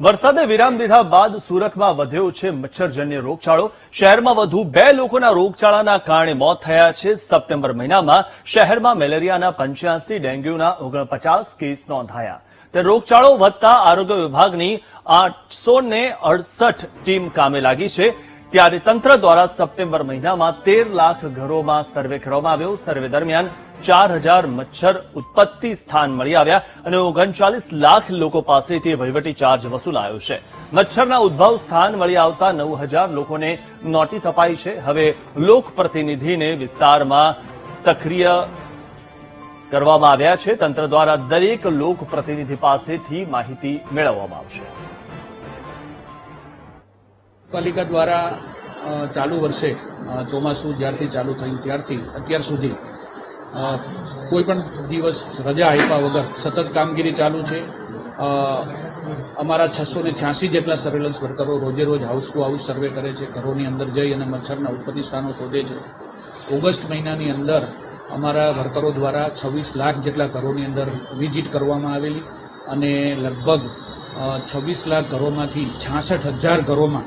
વરસાદે વિરામ લીધા બાદ સુરતમાં વધ્યો છે મચ્છરજન્ય રોગચાળો. શહેરમાં વધુ બે લોકોના રોગચાળાના કારણે મોત થયા છે. સપ્ટેમ્બર મહિનામાં શહેરમાં મેલેરિયાના પંચ્યાસી, ડેન્ગ્યુના ઓગણપચાસ કેસ નોંધાયા. તે રોગચાળો વધતા આરોગ્ય વિભાગની આઠસો અડસઠ ટીમ કામે લાગી છે. ત્યારે તંત્ર દ્વારા સપ્ટેમ્બર મહિનામાં તેર લાખ ઘરોમાં સર્વે કરવામાં આવ્યો. સર્વે દરમિયાન ચાર હજાર મચ્છર ઉત્પત્તિ સ્થાન મળી આવ્યા અને ઓગણચાલીસ લાખ લોકો પાસેથી વહીવટી ચાર્જ વસૂલાયો છે. મચ્છરના ઉદ્ભવ સ્થાન મળી આવતા નવ હજાર લોકોને નોટિસ અપાઈ છે. હવે લોકપ્રતિનિધિને વિસ્તારમાં સક્રિય કરવામાં આવ્યા છે. તંત્ર દ્વારા દરેક લોક પ્રતિનિધિ પાસેથી માહિતી મેળવવામાં આવશે. પાલિકા દ્વારા ચાલુ વર્ષે ચોમાસું જ્યારથી ચાલુ થયું ત્યારથી, અત્યાર સુધી કોઈપણ દિવસ રજા આપ્યા વગર સતત કામગીરી ચાલુ છે. અમારા છસો ને છ્યાસી જેટલા સર્વેલન્સ વર્કરો રોજે રોજ હાઉસ ટુ હાઉસ સર્વે કરે છે, ઘરોની અંદર જઈ અને મચ્છરના ઉત્પત્તિ સ્થાનો શોધે છે. ઓગસ્ટ મહિનાની અંદર અમારા વર્કરો દ્વારા છવ્વીસ લાખ જેટલા ઘરોની અંદર વિઝિટ કરવામાં આવેલી અને લગભગ છવ્વીસ લાખ ઘરોમાંથી છાસઠ હજાર ઘરોમાં